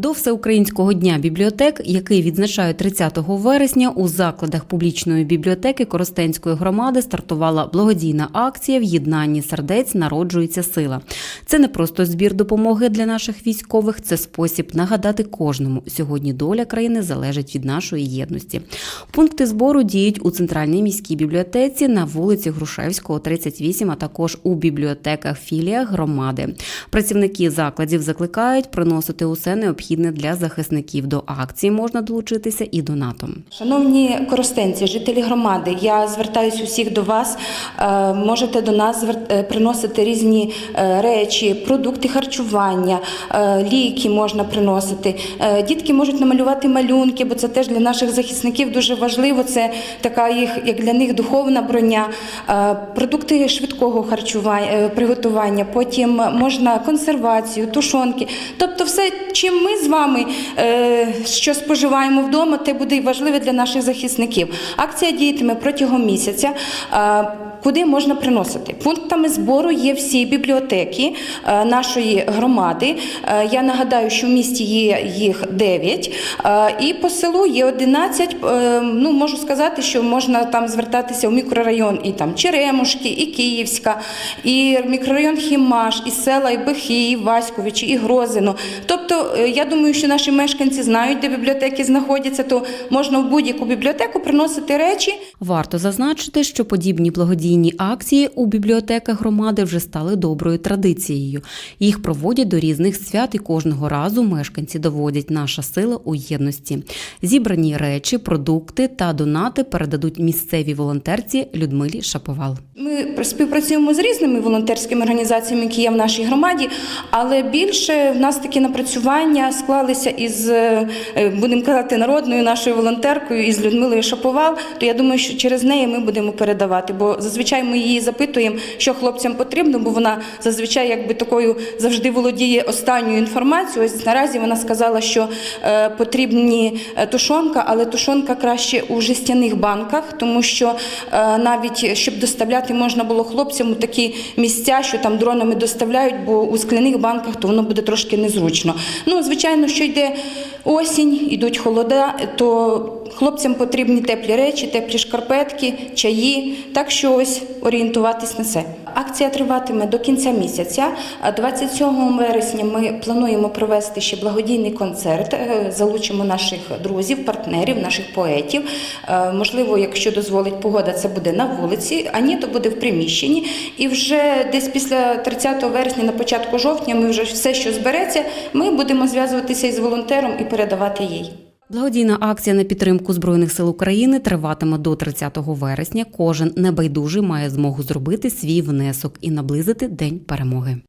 До всеукраїнського дня бібліотек, який відзначають 30 вересня, у закладах публічної бібліотеки Коростенської громади стартувала благодійна акція В єднанні сердець народжується сила. Це не просто збір допомоги для наших військових, це спосіб нагадати кожному. Сьогодні доля країни залежить від нашої єдності. Пункти збору діють у центральній міській бібліотеці на вулиці Грушевського, 38, а також у бібліотеках філіях громади. Працівники закладів закликають приносити усе необхідне для захисників. До акції можна долучитися і донатом. Шановні коростенці, жителі громади, я звертаюся усіх до вас. Е, Можете до нас е, приносити різні е, речі, продукти харчування, ліки можна приносити. Дітки можуть намалювати малюнки, бо це теж для наших захисників дуже важливо. Це така їх, як для них духовна броня. Продукти швидкого харчування, приготування, потім можна консервацію, тушонки. Тобто, все, чим ми з вами е, що споживаємо вдома, те буде і важливе для наших захисників. Акція діятиме протягом місяця. Куди можна приносити? Пунктами збору є всі бібліотеки е, нашої громади. Е, Я нагадаю, що в місті є їх 9, е, і по селу є 11. Е, Ну, можу сказати, що можна там звертатися в мікрорайон і там Черемушки, і Київська, і мікрорайон Хімаш, і села, і Бехи, і Васьковичі, і Грозино. Тобто, я думаю, що наші мешканці знають, де бібліотеки знаходяться, то можна в будь-яку бібліотеку приносити речі. Варто зазначити, що подібні благодійні акції у бібліотеках громади вже стали доброю традицією. Їх проводять до різних свят, і кожного разу мешканці доводять наша сила у єдності. Зібрані речі, продукти та донати передадуть місцевій волонтерці Людмилі Шаповал. Ми співпрацюємо з різними волонтерськими організаціями, які є в нашій громаді, але більше в нас такі напрацювання склалися із, е, будемо казати, народною нашою волонтеркою із Людмилою Шаповал. То я думаю, що через неї ми будемо передавати. Бо зазвичай ми її запитуємо, що хлопцям потрібно, бо вона зазвичай якби такою завжди володіє останньою інформацією. Ось наразі вона сказала, що е, потрібні е, тушонка, але тушонка краще у жестяних банках, тому що е, навіть щоб доставляти можна було хлопцям у такі місця, що там дронами доставляють, бо у скляних банках то воно буде трошки незручно. Ну, звичайно, що йде осінь, йдуть холода, то хлопцям потрібні теплі речі, теплі шкарпетки, чаї. Так що ось орієнтуватись на це. Акція триватиме до кінця місяця. 27 вересня ми плануємо провести ще благодійний концерт. Е, Залучимо наших друзів, партнерів, наших поетів. Е, Можливо, якщо дозволить погода, це буде на вулиці, а ні, то буде в приміщенні. І вже десь після 30 вересня, на початку жовтня, ми вже все, що збереться, ми будемо зв'язуватися із волонтером і передавати їй. Благодійна акція на підтримку Збройних сил України триватиме до 30 вересня. Кожен небайдужий має змогу зробити свій внесок і наблизити День перемоги.